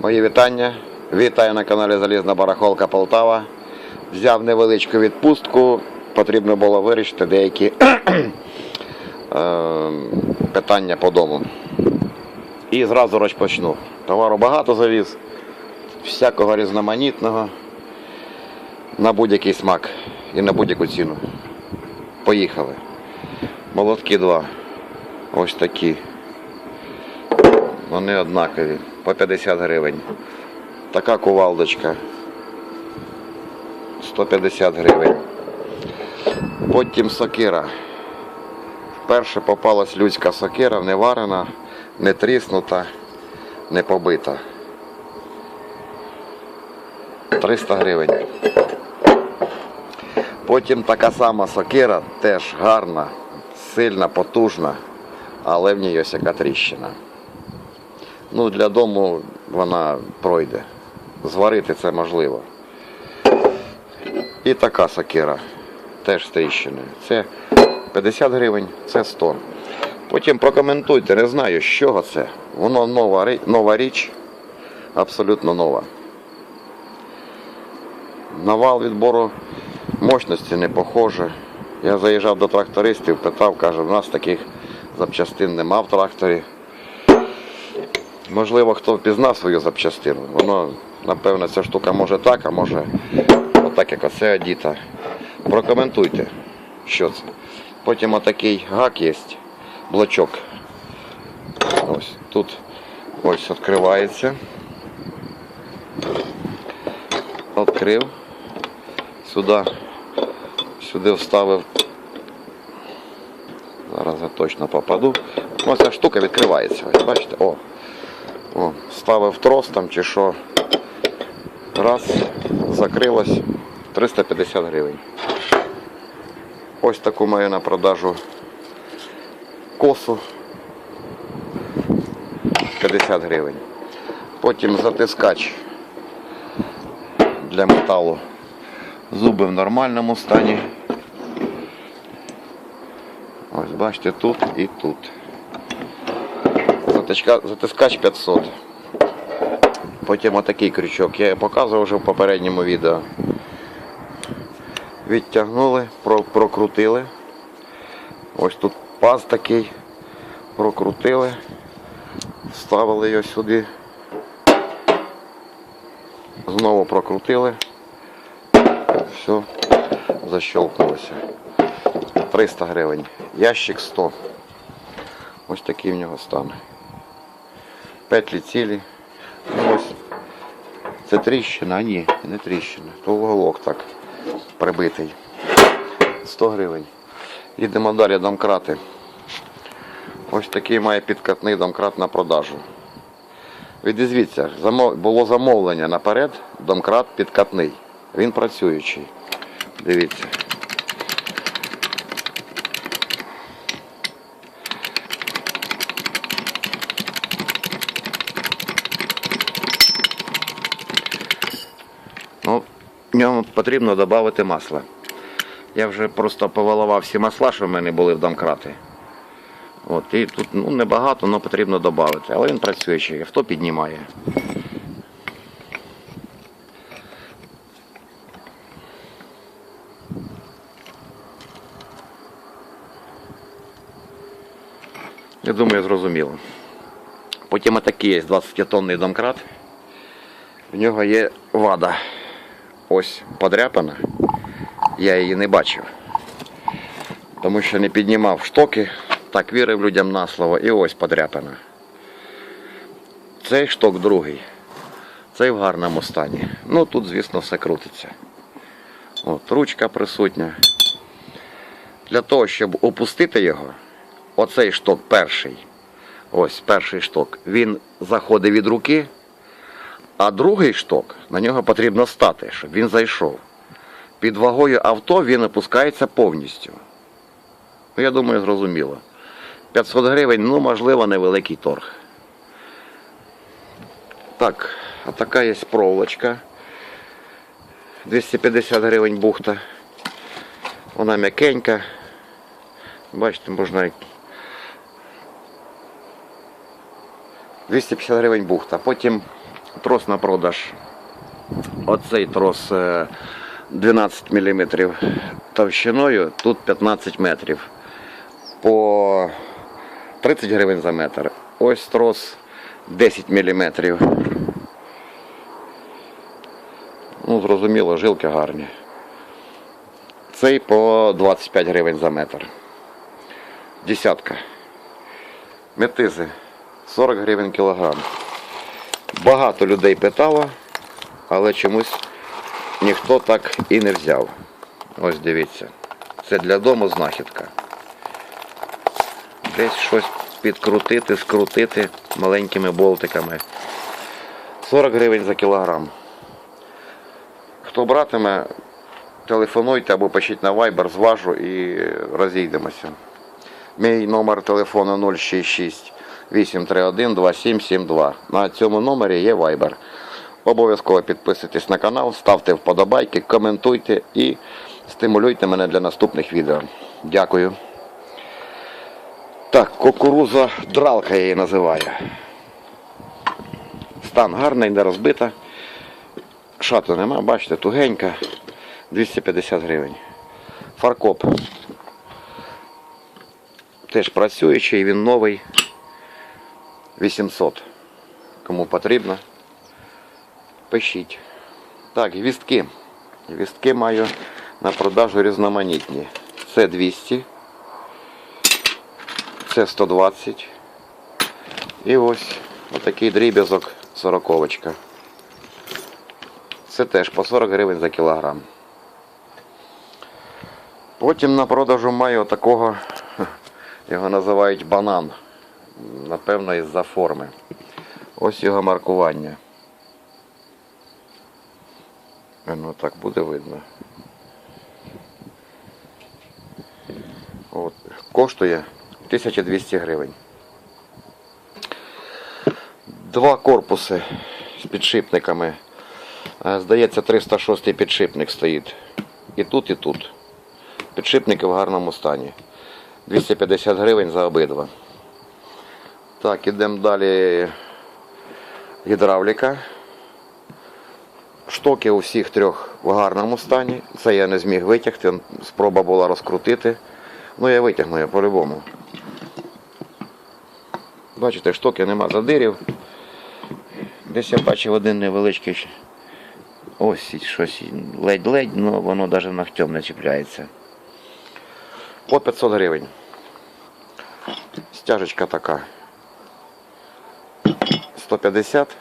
Мої вітання. Вітаю на каналі Залізна Барахолка Полтава. Взяв невеличку відпустку. Потрібно було вирішити деякі е, питання по дому. І зразу розпочну. Товару багато завіз, всякого різноманітного, на будь-який смак і на будь-яку ціну. Поїхали. Молотки два. Ось такі. Вони однакові. По 50 гривень. Така кувалдочка. 150 гривень. Потім сокира. Вперше попалась людська сокира, не варена, не тріснута, не побита. 300 гривень. Потім така сама сокира, теж гарна, сильна, потужна, але в ній ось яка тріщина. Ну, для дому вона пройде. Зварити це можливо. І така сокира, теж з тріщиною. Це 50 гривень, це 100. Потім прокоментуйте, не знаю, з чого це. Воно нова, нова річ, абсолютно нова. Навал відбору мощності не похоже. Я заїжджав до трактористів, питав, каже, у нас таких запчастин нема в тракторі. Можливо, хто впізнав свою запчастину. Воно, напевно, ця штука може так, а може отак, як оце одіта. Прокоментуйте, що це. Потім отакий гак є, блочок. Ось тут ось відкривається. Відкрив. Сюди, сюди вставив. Зараз я точно попаду. Ось ця штука відкривається. Ось, бачите? О. О, ставив трос там чи що. Раз, закрилось 350 гривень. Ось таку маю на продажу косу 50 гривень. Потім затискач для металу. Зуби в нормальному стані. Ось бачите, тут і тут. Затискач 500. Потім отакий крючок. Я показував вже в попередньому відео. Відтягнули, прокрутили. Ось тут паз такий. Прокрутили. Вставили його сюди. Знову прокрутили. Все, защелкнулося. 300 гривень. Ящик 100. Ось такий в нього стан. Петлі цілі. Ну, ось. Це тріщина, а ні, не тріщина. То уголок так прибитий. 100 гривень. Їдемо далі домкрати. Ось такий має підкатний домкрат на продажу. Відізвіться, було замовлення наперед, домкрат підкатний. Він працюючий. Дивіться. Ну, в ньому потрібно додати масла. Я вже просто повиливав всі масла, що в мене були в домкрати. От, і тут ну, небагато, але потрібно додати. Але він працюючий, авто піднімає. Я думаю, зрозуміло. Потім отакий є 20-тонний домкрат. В нього є вада. Ось подряпана. Я її не бачив. Тому що не піднімав штоки, так вірив людям на слово, і ось подряпана. Цей шток другий. Цей в гарному стані. Ну тут, звісно, все крутиться. От, ручка присутня. Для того, щоб опустити його, оцей шток перший, ось перший шток, він заходить від руки, а другий шток на нього потрібно стати, щоб він зайшов. Під вагою авто він опускається повністю. Ну, я думаю, зрозуміло. 500 гривень, ну, можливо, невеликий торг. Так, а така є проволочка. 250 гривень бухта. Вона м'якенька. Бачите, можна. 250 гривень бухта. Потім Трос на продаж. Оцей трос е, 12 мм товщиною, тут 15 метрів. По 30 гривень за метр. Ось трос 10 мм. Ну, зрозуміло, жилки гарні. Цей по 25 гривень за метр. Десятка. Метизи 40 гривень кілограм. Багато людей питало, але чомусь ніхто так і не взяв. Ось дивіться. Це для дому знахідка. Десь щось підкрутити, скрутити маленькими болтиками. 40 гривень за кілограм. Хто братиме, телефонуйте або пишіть на Viber, зважу і розійдемося. Мій номер телефону 066 831 2772. На цьому номері є Viber. Обов'язково підписуйтесь на канал, ставте вподобайки, коментуйте і стимулюйте мене для наступних відео. Дякую. Так, кукуруза дралка я її називаю. Стан гарний, не розбита. Шату нема, бачите, тугенька. 250 гривень. Фаркоп. Теж працюючий, він новий. 800. Кому потрібно, пишіть. Так, гвістки. Гвістки маю на продажу різноманітні. Це 200. Це 120. І ось отакий дріб'язок сороковочка. Це теж по 40 гривень за кілограм. Потім на продажу маю такого, його називають банан. Напевно, із-за форми. Ось його маркування. Ну так буде видно. От. Коштує 1200 гривень. Два корпуси з підшипниками. Е, Здається, 306 підшипник стоїть. І тут, і тут. Підшипники в гарному стані. 250 гривень за обидва. Так, ідемо далі. Гідравліка. Штоки у всіх трьох в гарному стані. Це я не зміг витягти. Спроба була розкрутити. Ну я витягну я по-любому. Бачите, штоки нема задирів. Десь я бачив один невеличкий. Ось щось ледь-ледь, але воно навіть ногтем не чіпляється. По 500 гривень. Стяжечка така. 150.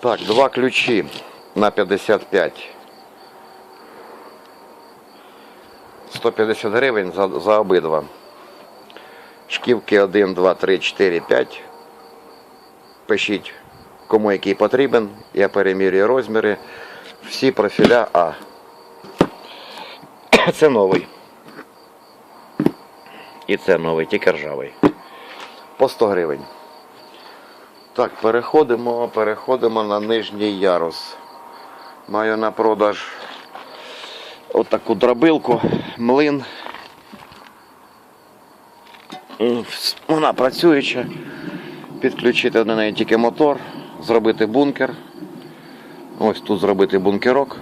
Так, два ключі на 55. 150 гривень за, за обидва. Шківки 1, 2, 3, 4, 5. Пишіть, кому який потрібен. Я перемірюю розміри. Всі профіля А. Це новий. І це новий, тільки ржавий. По 100 гривень. Так, переходимо, переходимо на нижній ярус. Маю на продаж отаку дробилку, млин. Вона працююча. Підключити до неї тільки мотор, зробити бункер. Ось тут зробити бункерок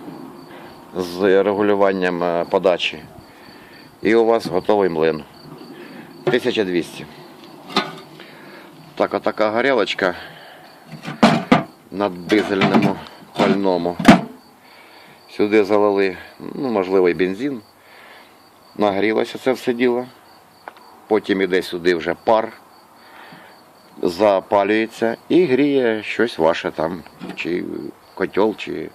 з регулюванням е, подачі. І у вас готовий млин. 1200. Так, отака горілочка на дизельному пальному. Сюди залили, ну, можливо, і бензин. Нагрілося це все діло. Потім іде сюди вже пар, запалюється і гріє щось ваше там. Чи котел, чи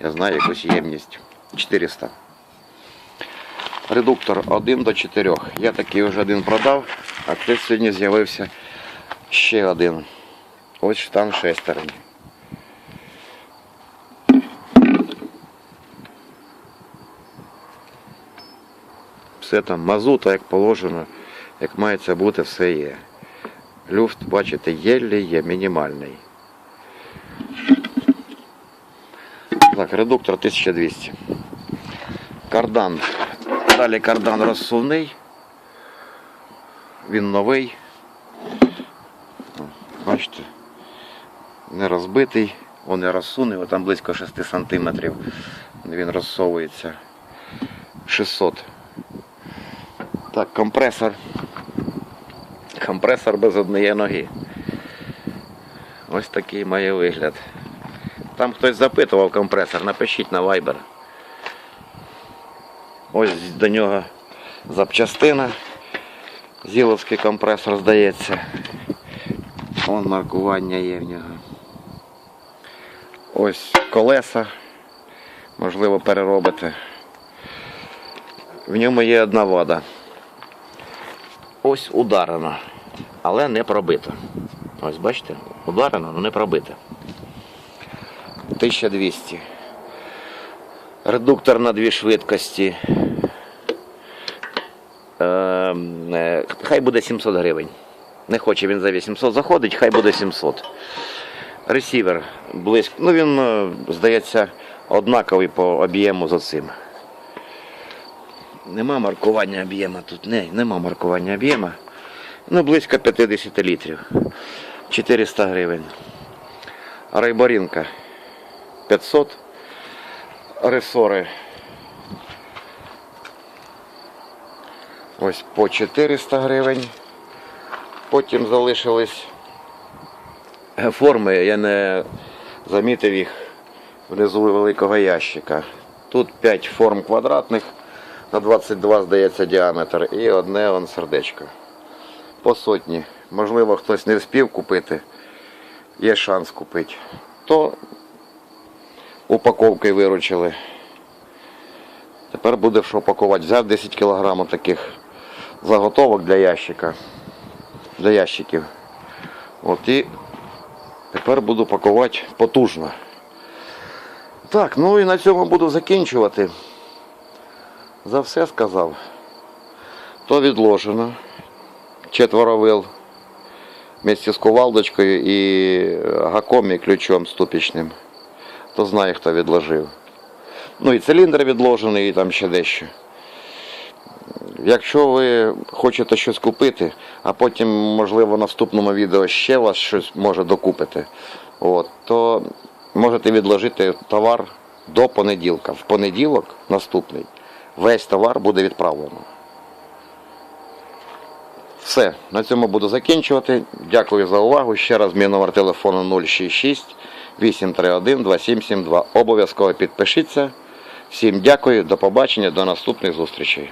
я знаю якусь ємність. 400. Редуктор 1 до 4. Я такий вже один продав, а тут сьогодні з'явився ще один. Ось там шестерень. Все там мазута, як положено, як мається бути, все є. Люфт, бачите, єлі є, мінімальний. Так, редуктор 1200. Кардан. Далі кардан розсувний. Він новий. О, Бачите? Не розбитий, он не розсуне, там близько 6 сантиметрів. Він розсовується. 600. Так, компресор. Компресор без однієї ноги. Ось такий має вигляд. Там хтось запитував компресор, напишіть на Viber. Ось до нього запчастина. Зіловський компресор здається. Вон маркування є в нього. Ось колеса. Можливо, переробити. В ньому є одна вада. Ось ударено, але не пробито. Ось бачите, ударено, але не пробито. 1200. Редуктор на дві швидкості. Ем, е, Хай буде 700 гривень. Не хоче він за 800 заходить, хай буде 700. Ресівер близько. Ну він, е, здається, однаковий по об'єму за цим. Нема маркування об'єма тут. Не, нема маркування об'єма. Ну, близько 50 літрів. 400 гривень. Райборінка 500. Ресори. Ось по 400 гривень. Потім залишились форми, я не замітив їх внизу великого ящика. Тут 5 форм квадратних на 22, здається, діаметр і одне он сердечко. По сотні. Можливо, хтось не встиг купити, є шанс купити. То упаковки виручили. Тепер буде що. Взяв 10 кг таких заготовок для ящика. Для ящиків. От і тепер буду пакувати потужно. Так, ну і на цьому буду закінчувати. За все сказав. То відложено. Четверо вил вместе з кувалдочкою і гаком і ключом ступічним. То знає, хто відложив. Ну і циліндр відложений, і там ще дещо. Якщо ви хочете щось купити, а потім, можливо, в наступному відео ще вас щось може докупити, от, то можете відложити товар до понеділка. В понеділок наступний весь товар буде відправлено. Все, на цьому буду закінчувати. Дякую за увагу. Ще раз мій номер телефону 066 831 2772. Обов'язково підпишіться. Всім дякую, до побачення, до наступних зустрічей.